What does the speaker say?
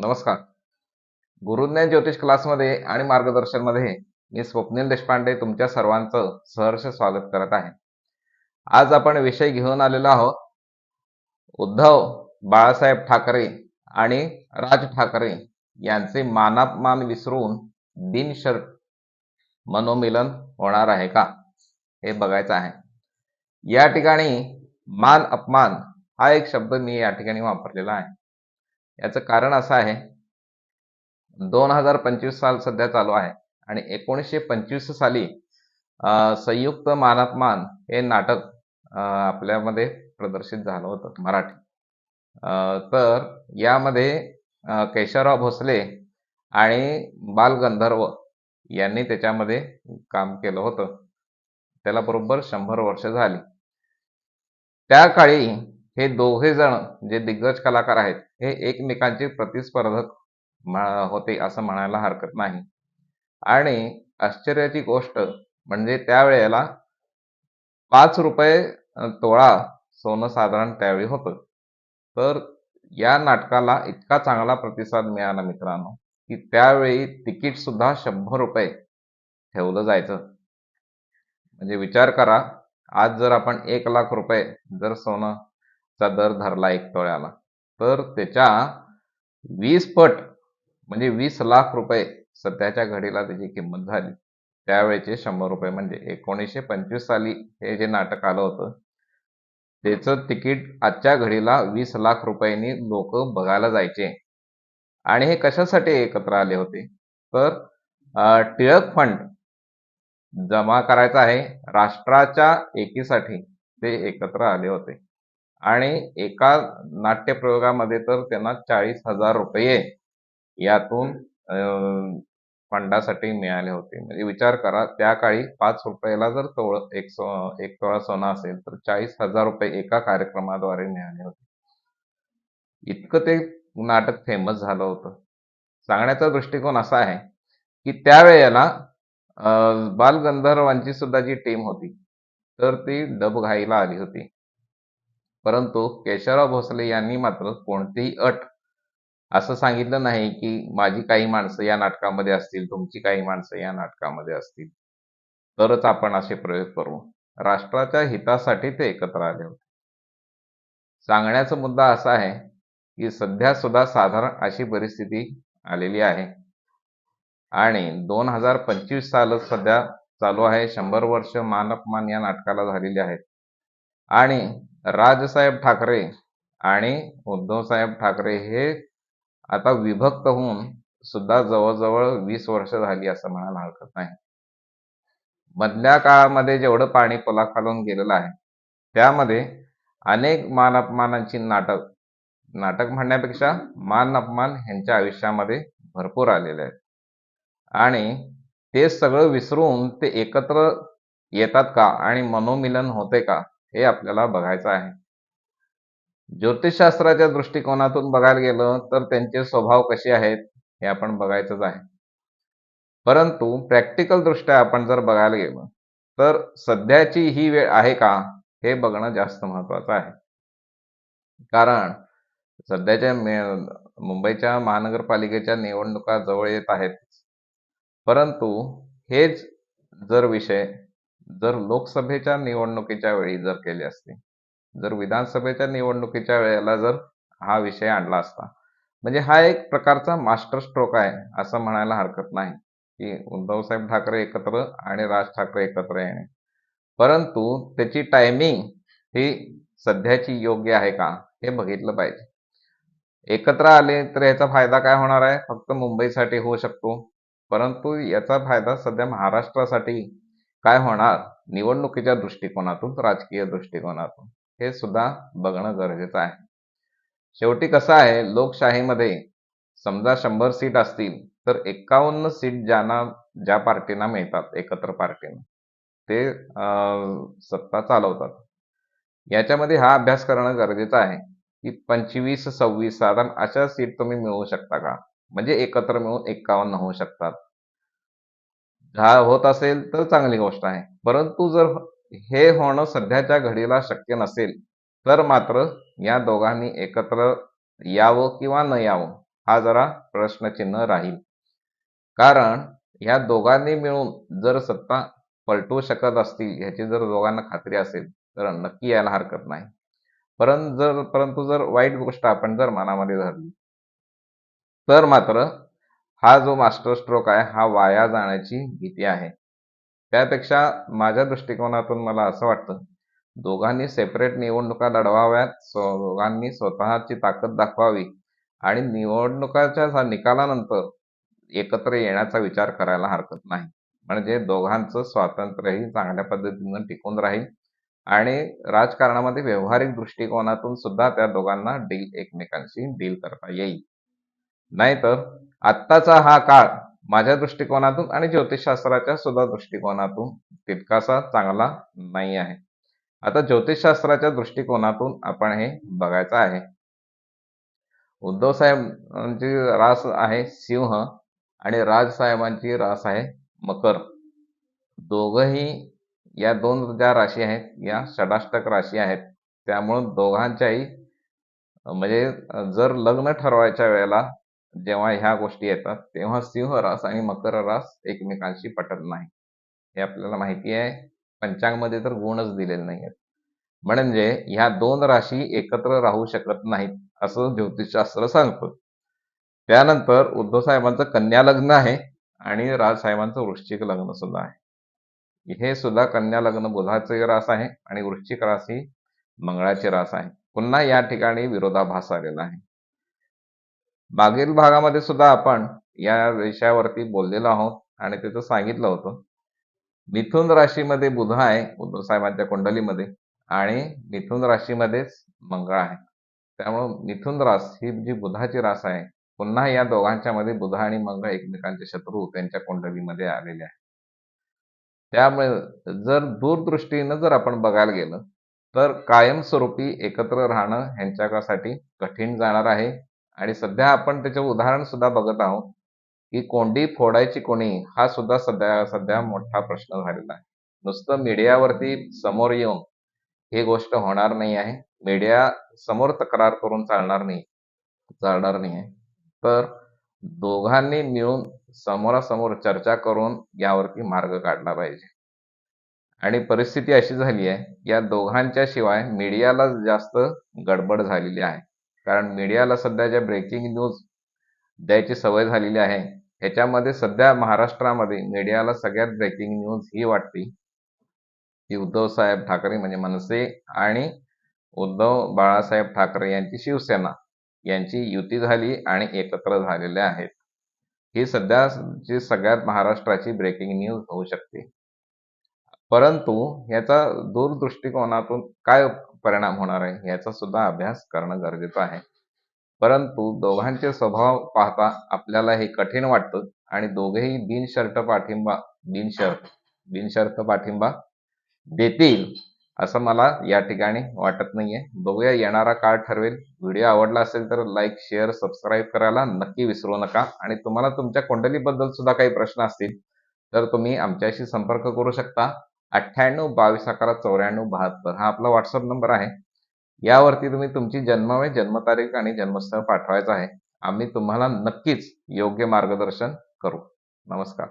नमस्कार. गुरुज्ञान ज्योतिष क्लासमध्ये आणि मार्गदर्शनमध्ये मी स्वप्नील देशपांडे तुमच्या सर्वांचं सहर्ष स्वागत करत आहे. आज आपण विषय घेऊन आलेलो आहोत. उद्धव बाळासाहेब ठाकरे आणि राज ठाकरे यांचे मानापमान विसरून बिनशर्त मनोमिलन होणार आहे का? हे बघायचं आहे. या ठिकाणी मान अपमान हा एक शब्द मी या ठिकाणी वापरलेला आहे. याचं कारण असं आहे. दोन हजार पंचवीस साल सध्या चालू आहे आणि एकोणीसशे पंचवीस साली संयुक्त मानापमान हे नाटक आपल्यामध्ये प्रदर्शित झालं होतं मराठी. तर यामध्ये केशवराव भोसले आणि बालगंधर्व यांनी त्याच्यामध्ये काम केलं होतं. त्याला बरोबर शंभर वर्ष झाली. त्या काळी हे दोघे जण जे दिग्गज कलाकार आहेत हे एकमेकांचे प्रतिस्पर्धक होते असं म्हणायला हरकत नाही. आणि आश्चर्याची गोष्ट म्हणजे त्यावेळेला पाच रुपये तोळा सोनं साधारण त्यावेळी होतं. तर या नाटकाला इतका चांगला प्रतिसाद मिळाला मित्रांनो की त्यावेळी तिकीट सुद्धा शंभर रुपये ठेवलं जायचं. म्हणजे विचार करा आज जर आपण एक लाख रुपये जर सोनं चा दर धरला एक तोळ्याला. तर त्याच्या वीस पट म्हणजे वीस लाख रुपये सध्याच्या घडीला त्याची किंमत झाली. त्यावेळेचे शंभर रुपये म्हणजे एकोणीसशे पंचवीस साली हे जे नाटक आलं होतं त्याचं तिकीट आजच्या घडीला वीस लाख रुपयांनी लोक बघायला जायचे. आणि हे कशासाठी एकत्र आले होते? तर टिळक फंड जमा करायचा आहे राष्ट्राच्या एकीसाठी ते एकत्र आले होते. आणि एका नाट्यप्रयोगामध्ये तर त्यांना चाळीस हजार रुपये यातून फंडासाठी मिळाले होते. म्हणजे विचार करा त्या काळी पाच रुपयाला जर तोळ एक सो एक तोळा सोना असेल तर चाळीस हजार रुपये एका कार्यक्रमाद्वारे मिळाले होते. इतकं ते नाटक फेमस झालं होतं. सांगण्याचा दृष्टिकोन असा आहे की त्यावेळेला अं, बालगंधर्वांची सुद्धा जी टीम होती तर ती डबघाईला आली होती. परंतु केशवराव भोसले यांनी मात्र कोणतीही अट असं सांगितलं नाही की माझी काही माणसं या नाटकामध्ये असतील तुमची काही माणसं या नाटकामध्ये असतील. तरच आपण असे प्रयोग करू. राष्ट्राच्या हितासाठी ते एकत्र आले होते. सांगण्याचा मुद्दा असा आहे की सध्या सुद्धा साधारण अशी परिस्थिती आलेली आहे. आणि दोन हजार पंचवीस सालच सध्या चालू आहे. शंभर वर्ष मानअपमान या नाटकाला झालेले आहेत. आणि राजसाहेब ठाकरे आणि उद्धवसाहेब ठाकरे हे आता विभक्त होऊन सुद्धा जवळजवळ वीस वर्ष झाली असं म्हणायला हरकत नाही. मधल्या काळामध्ये जेवढं पाणी पुलाखालून गेलेलं आहे त्यामध्ये अनेक मान अपमानांची नाटक नाटक म्हणण्यापेक्षा मान अपमान ह्यांच्या आयुष्यामध्ये भरपूर आलेले आहेत. आणि ते सगळं विसरून ते एकत्र येतात का आणि मनोमिलन होते का हे आपल्याला बघायचं आहे. ज्योतिषशास्त्राच्या दृष्टिकोनातून बघायला गेलं तर त्यांचे स्वभाव कसे आहेत हे आपण बघायचंच आहे. परंतु प्रॅक्टिकल दृष्ट्या आपण जर बघायला गेलो तर सध्याची ही वेळ आहे का हे बघणं जास्त महत्वाचं आहे. कारण सध्याच्या मुंबईच्या महानगरपालिकेच्या निवडणुका जवळ येत आहेत. परंतु हेच जर विषय जर लोकसभेच्या निवडणुकीच्या वेळी जर केले असते जर विधानसभेच्या निवडणुकीच्या वेळेला जर हा विषय आणला असता म्हणजे हा एक प्रकारचा मास्टर स्ट्रोक आहे असं म्हणायला हरकत नाही की उद्धवसाहेब ठाकरे एकत्र आणि राज ठाकरे एकत्र येणे. परंतु त्याची टायमिंग ही सध्याची योग्य आहे का हे बघितलं पाहिजे. एकत्र आले तर याचा फायदा काय होणार आहे? फक्त मुंबईसाठी होऊ शकतो. परंतु याचा फायदा सध्या महाराष्ट्रासाठी काय होणार? निवडणुकीच्या दृष्टिकोनातून राजकीय दृष्टिकोनातून हे सुद्धा बघणं गरजेचं आहे. शेवटी कसं आहे लोकशाहीमध्ये समजा शंभर सीट असतील तर एकावन्न सीट ज्यांना ज्या पार्टीना मिळतात एकत्र पार्टीनं ते सत्ता चालवतात. याच्यामध्ये हा अभ्यास करणं गरजेचं आहे की पंचवीस सव्वीस साधारण अशा सीट तुम्ही मिळवू शकता का? म्हणजे एकत्र मिळून एकावन्न होऊ शकतात. हा होत असेल तर चांगली गोष्ट आहे. परंतु जर हे होणं सध्याच्या घडीला शक्य नसेल तर मात्र या दोघांनी एकत्र यावं किंवा न यावं हा जरा प्रश्नचिन्ह राहील. कारण ह्या दोघांनी मिळून जर सत्ता पलटवू शकत असतील ह्याची जर दोघांना खात्री असेल तर नक्की यायला हरकत नाही. परंतु जर परंतु जर वाईट गोष्ट आपण जर मनामध्ये धरली तर मात्र हा जो मास्टर स्ट्रोक आहे हा वाया जाण्याची भीती आहे. त्यापेक्षा माझ्या दृष्टिकोनातून मला असं वाटतं दोघांनी सेपरेट निवडणुका लढवाव्यात दोघांनी स्वतःची ताकद दाखवावी आणि निवडणुकाच्या निकालानंतर एकत्र येण्याचा विचार करायला हरकत नाही. म्हणजे दोघांचं स्वातंत्र्यही चांगल्या पद्धतीनं टिकून राहील आणि राजकारणामध्ये व्यावहारिक दृष्टिकोनातून सुद्धा त्या दोघांना डील एकमेकांशी डील करता येईल. नाहीतर आत्ताचा हा काळ माझ्या दृष्टिकोनातून आणि ज्योतिषशास्त्राच्या सुद्धा दृष्टिकोनातून तितकासा चांगला नाही आहे. आता ज्योतिषशास्त्राच्या दृष्टिकोनातून आपण हे बघायचं आहे. उद्धव साहेबांची रास आहे सिंह आणि राजसाहेबांची रास आहे मकर. दोघही या दोन ज्या राशी आहेत या षडाष्टक राशी आहेत त्यामुळं दोघांच्याही म्हणजे जर लग्न ठरवायच्या वेळेला जेव्हा ह्या गोष्टी येतात तेव्हा सिंह रास आणि मकर रास एकमेकांशी पटत नाही. हे आपल्याला माहिती आहे. पंचांगमध्ये तर गुणच दिलेले नाही आहेत म्हणजे ह्या दोन राशी एकत्र राहू शकत नाहीत असं ज्योतिषशास्त्र सांगतो. त्यानंतर उद्धव साहेबांचं कन्या लग्न आहे आणि राजसाहेबांचं वृश्चिक लग्न सुद्धा आहे. हे सुद्धा कन्या लग्न बुधाचे रास आहे आणि वृश्चिक रास ही मंगळाची रास आहे. पुन्हा या ठिकाणी विरोधाभास आलेला आहे. मागील भागामध्ये सुद्धा आपण या विषयावरती बोललेलो आहोत आणि त्याचं सांगितलं होतं. मिथुन राशीमध्ये बुध आहे बुद्ध साहेबांच्या कुंडलीमध्ये आणि मिथुन राशीमध्येच मंगळ आहे. त्यामुळं मिथुन रास ही जी बुधाची रास आहे पुन्हा या दोघांच्या मध्ये बुध आणि मंगळ एकमेकांचे शत्रू त्यांच्या कुंडलीमध्ये आलेले आहे त्यामुळे जर दूरदृष्टीनं जर आपण बघायला गेलं तर कायमस्वरूपी एकत्र राहणं ह्यांच्यासाठी कठीण जाणार आहे. आणि सध्या आपण त्याचे उदाहरण सुद्धा बघत आहोत की कोंडी फोडायची कोणी हा सुद्धा सध्या सध्या मोठा प्रश्न झालेला आहे. नुसतं मीडियावरती समोर येऊन ही गोष्ट होणार नाही आहे. मीडिया समोर तक्रार करून चालणार नाही चालणार नाही आहे. तर दोघांनी मिळून समोरासमोर चर्चा करून यावरती मार्ग काढला पाहिजे. आणि परिस्थिती अशी झाली आहे या दोघांच्या शिवाय मीडियाला जास्त गडबड झालेली आहे. कारण मीडियाला सध्या ज्या ब्रेकिंग न्यूज द्यायची सवय झालेली आहे ह्याच्यामध्ये सध्या महाराष्ट्रामध्ये मीडियाला सगळ्यात ब्रेकिंग न्यूज ही वाटते. की उद्धव साहेब ठाकरे म्हणजे मनसे आणि उद्धव बाळासाहेब ठाकरे यांची शिवसेना यांची युती झाली आणि एकत्र झालेले आहेत. ही सध्याची सगळ्यात महाराष्ट्राची ब्रेकिंग न्यूज होऊ शकते. परंतु याचा दूरदृष्टिकोनातून काय परिणाम होणार आहे याचा सुद्धा अभ्यास करणं गरजेचं आहे. परंतु दोघांचे स्वभाव पाहता आपल्याला हे कठीण वाटतं आणि दोघेही बिनशर्त पाठिंबा बिनशर्त बिनशर्त पाठिंबा देतील असं मला या ठिकाणी वाटत नाहीये. बघूया येणारा काळ ठरवेल. व्हिडिओ आवडला असेल तर लाईक शेअर सबस्क्राईब करायला नक्की विसरू नका. आणि तुम्हाला तुमच्या कुंडलीबद्दल सुद्धा काही प्रश्न असतील तर तुम्ही आमच्याशी संपर्क करू शकता. अठ्ठ्याण्णव बावीस अकरा चौऱ्याण्णव बहात्तर हा आपला व्हॉट्सअप नंबर आहे. यावरती तुम्ही तुमची जन्मवेळ जन्मतारीख आणि जन्मस्थळ पाठवायचं आहे. आम्ही तुम्हाला नक्कीच योग्य मार्गदर्शन करू. नमस्कार.